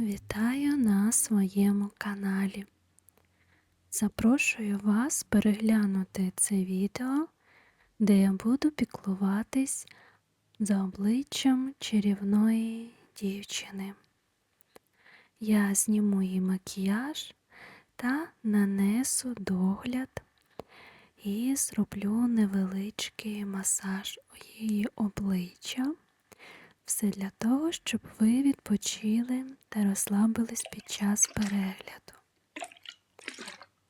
Вітаю на своєму каналі. Запрошую вас переглянути це відео, де я буду піклуватись за обличчям чарівної дівчини. Я зніму її макіяж та нанесу догляд і зроблю невеличкий масаж її обличчя. Все для того, щоб ви відпочили та розслабились під час перегляду.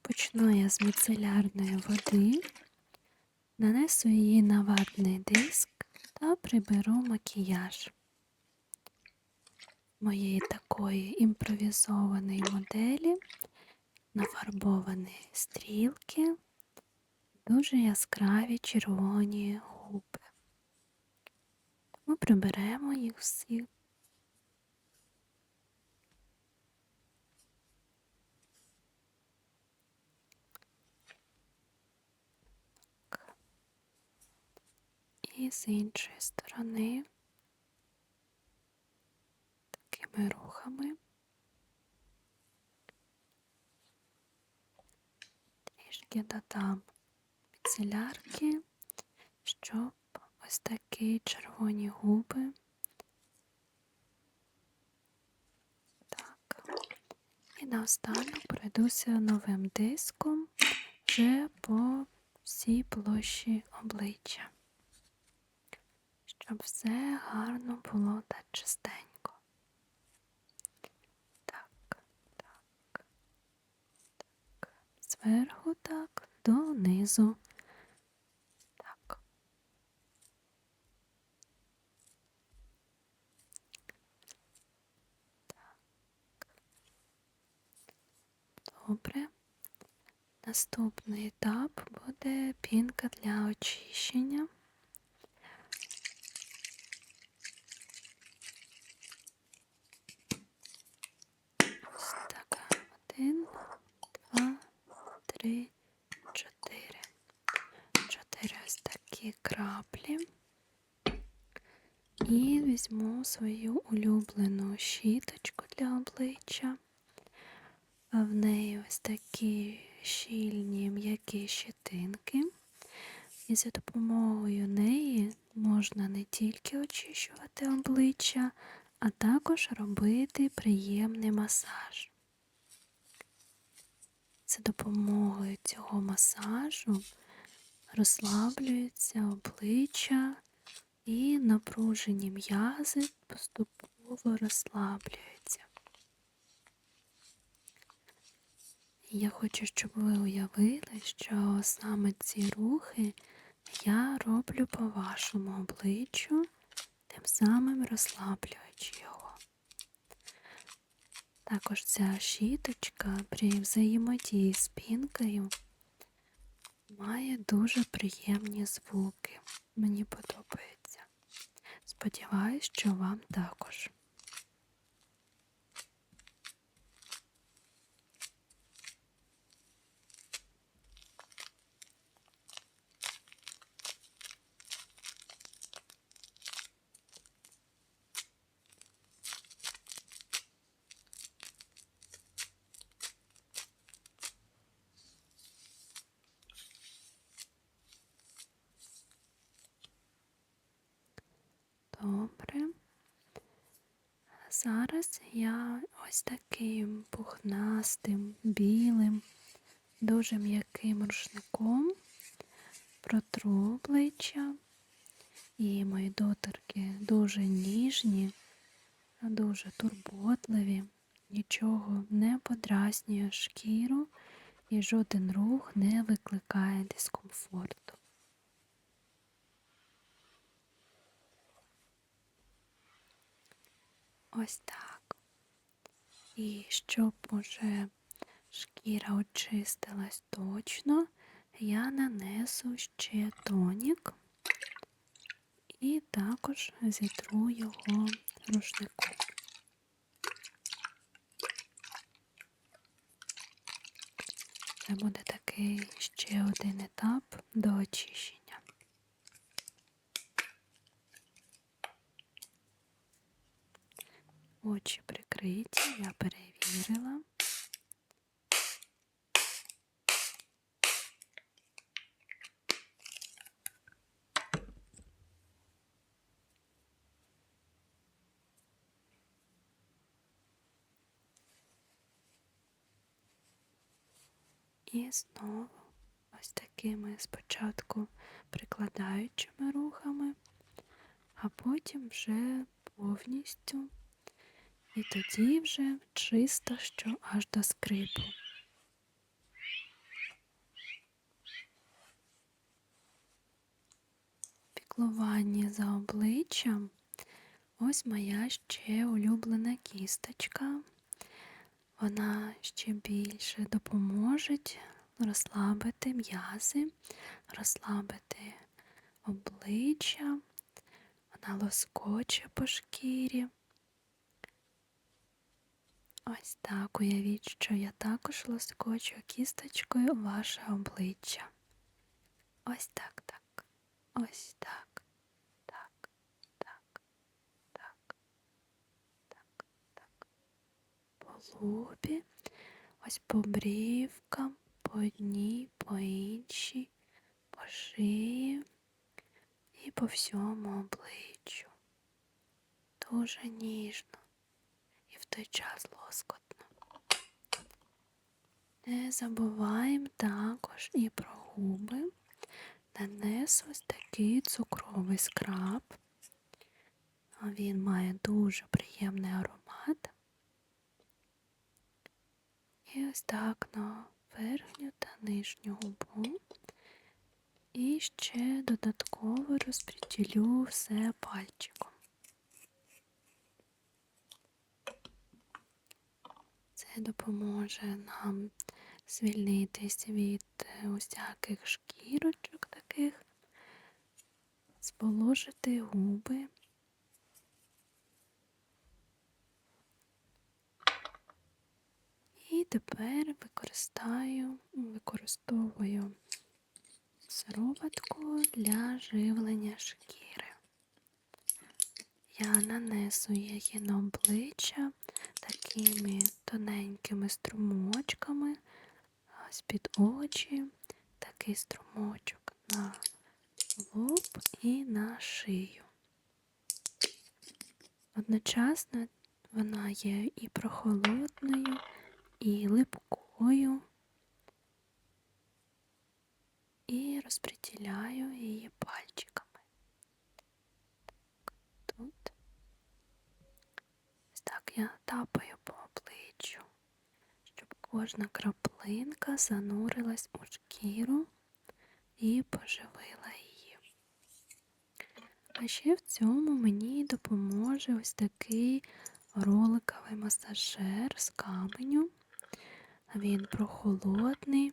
Почну я з міцелярної води, нанесу її на ватний диск та приберу макіяж моєї такої імпровізованої моделі, нафарбовані стрілки, дуже яскраві червоні губи. Ми приберемо їх всі. Так. І з іншої сторони такими рухами трішки додам міцелярки, щоб ось такі червоні губи. Так. І наостанок пройдуся новим диском вже по всій площі обличчя, щоб все гарно було та чистенько. Зверху так, донизу. Добре. Наступний етап буде пінка для очищення. Ось така. Один, два, три, чотири. Чотири ось такі краплі. І візьму свою улюблену щіточку для обличчя. А в неї ось такі щільні м'які щетинки. І за допомогою неї можна не тільки очищувати обличчя, а також робити приємний масаж. За допомогою цього масажу розслаблюється обличчя і напружені м'язи поступово розслаблюються. І я хочу, щоб ви уявили, що саме ці рухи я роблю по вашому обличчю, тим самим розслаблюючи його. Також ця щіточка при взаємодії з пінкою має дуже приємні звуки. Мені подобається. Сподіваюсь, що вам також. Добре. Зараз я ось таким пухнастим, білим, дуже м'яким рушником протру обличчя. І мої доторки дуже ніжні, дуже турботливі, нічого не подразнює шкіру і жоден рух не викликає дискомфорту. Ось так. І щоб уже шкіра очистилась точно, я нанесу ще тонік і також зітру його рушником. Це буде такий ще один етап до очищення. Очі прикрити. закриті, я перевірила. І знову ось такими спочатку прикладаючими рухами, а потім вже повністю. І тоді вже чисто, що аж до скрипу. Піклування за обличчям. Ось моя ще улюблена кісточка. Вона ще більше допоможе розслабити м'язи, розслабити обличчя, вона лоскоче по шкірі. Ось так уявіть, що я також лоскочу кісточкою ваше обличчя. Ось так, так. Ось так. Так. По лобі, ось по брівкам, по одній, по іншій, по шиї і по всьому обличчю. Дуже ніжно той час лоскотно. Не забуваємо також і про губи. Нанесу ось такий цукровий скраб. Він має дуже приємний аромат. І ось так на верхню та нижню губу. І ще додатково розподілю все пальчиком. Це допоможе нам звільнитись від усяких шкірочок таких, зволожити губи. І тепер використаю, використовую сироватку для живлення шкіри. Я нанесу її на обличчя такими тоненькими струмочками, ось під очі, такий струмочок на лоб і на шию. Одночасно вона є і прохолодною, і липкою, і розподіляю її пальчиками. Так, тут. Ось так я тапаю по обличчю, щоб кожна краплинка занурилась у шкіру і поживила її. А ще в цьому мені допоможе ось такий роликовий масажер з каменю. Він прохолодний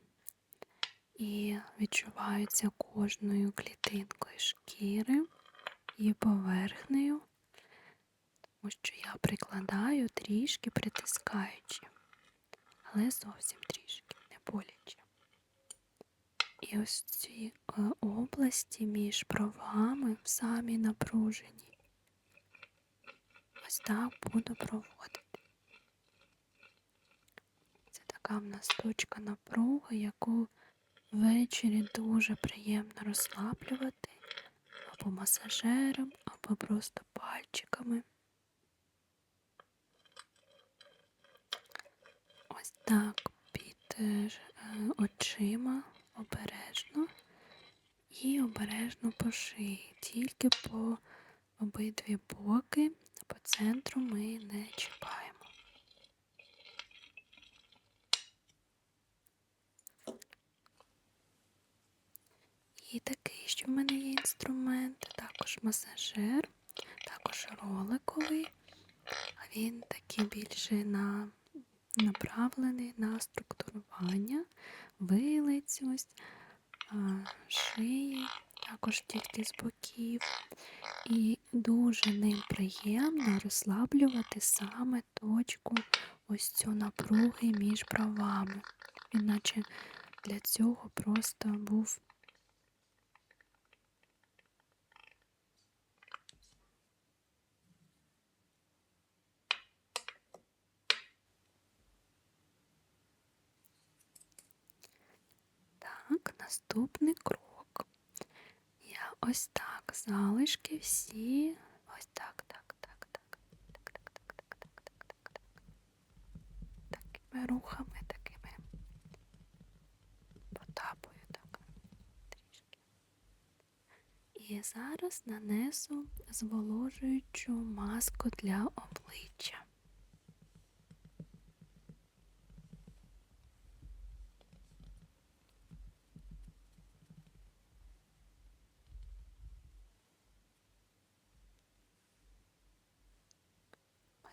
і відчувається кожною клітинкою шкіри і поверхнею, тому що я прикладаю трішки притискаючи, але зовсім трішки, не боляче. І ось ці е, області між бровами самі напружені. Ось так буду проводити. Це така в нас точка напруги, яку ввечері дуже приємно розслаблювати або масажером, або просто пальчиками. Ось так під е, очима обережно і обережно по шиї, тільки по обидві боки, по центру ми не чіпаємо. І такий, що в мене є інструмент, також масажер, також роликовий, а він такий більше на, направлений на структурування вилиць, ось, шиї, також тільки з боків. І дуже ним приємно розслаблювати саме точку ось цю напруги між бровами. Іначе для цього просто був Так, наступний крок. Я ось так залишки всі. Ось так, так, так, так, так, так, так, так, так, так, так, так. Такими рухами, такими потапую так трішки. І зараз нанесу зволожуючу маску для обличчя.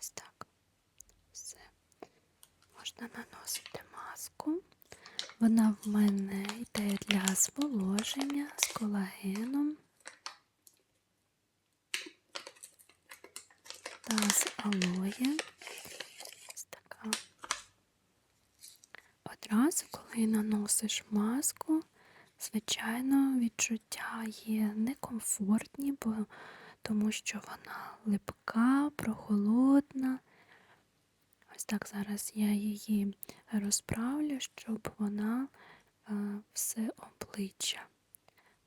Ось так. Все. Можна наносити маску. Вона в мене йде для зволоження з колагеном та з алоє. Ось така. Одразу, коли наносиш маску, звичайно, відчуття є некомфортні, бо тому що вона липка, прохолодна. Ось так зараз я її розправлю, щоб вона е, все обличчя,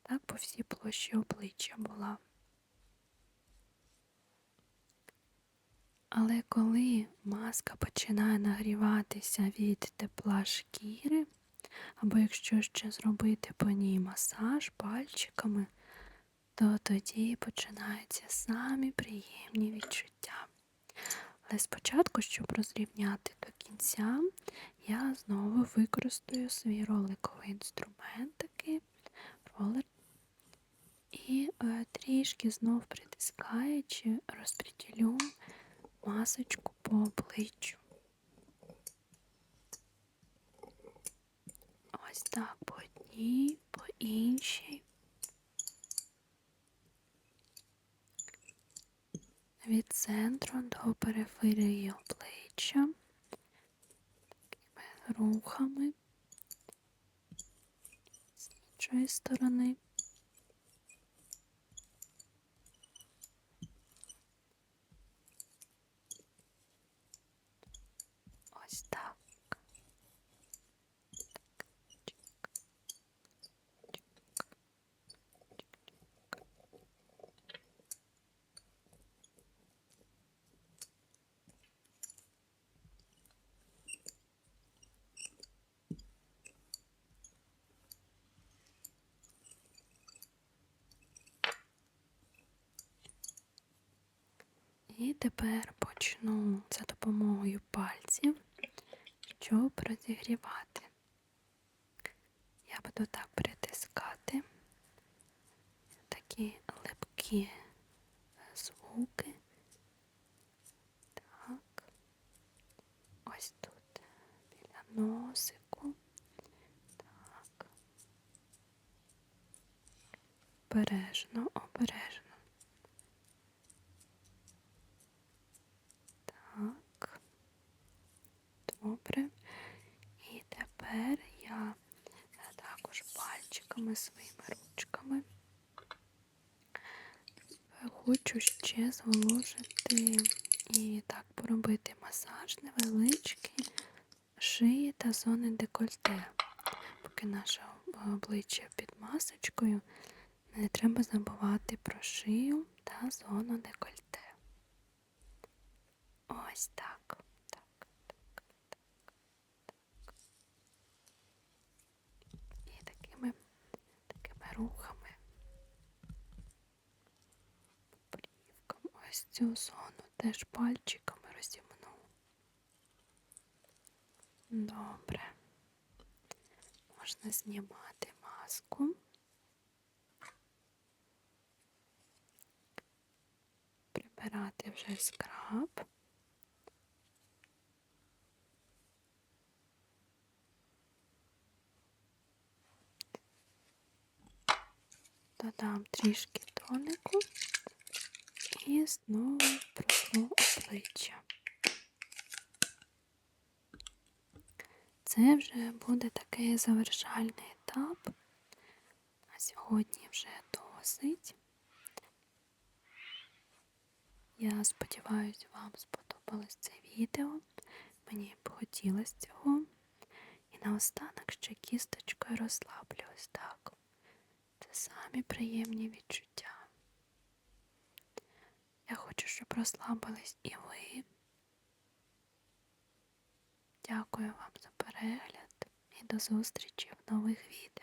так, по всій площі обличчя була. Але коли маска починає нагріватися від тепла шкіри, або якщо ще зробити по ній масаж пальчиками, то тоді починаються самі приємні відчуття. Але спочатку, щоб розрівняти до кінця, я знову використаю свій роликовий інструмент, такий ролер, і е, трішки знов притискаючи, розподілю масочку по обличчю. Ось так по одній, по іншій. kafayla iyi oldu. І тепер почну за допомогою пальців, щоб розігрівати. Я буду так притискати такі липкі звуки. Так. Ось тут біля носику. Так. Обережно, обережно. Так. Добре. І тепер я також пальчиками своїми ручками хочу ще зволожити і так поробити масаж невеличкий шиї та зони декольте. Поки наше обличчя під масочкою, не треба забувати про шию та зону декольте. Ось так. Так, так, так, так. І такими, такими рухами. Плівком ось цю зону теж пальчиками розімну. Добре. Можна знімати маску. Прибирати вже скраб. Додам трішки тонику і знову проснув обличчя. Це вже буде такий завершальний етап. На сьогодні вже досить. Я сподіваюся, вам сподобалось це відео. Мені б хотілося цього. І наостанок ще кісточкою розслаблю ось так. Це самі приємні відчуття. Я хочу, щоб розслабились і ви. Дякую вам за перегляд і до зустрічі в нових відео.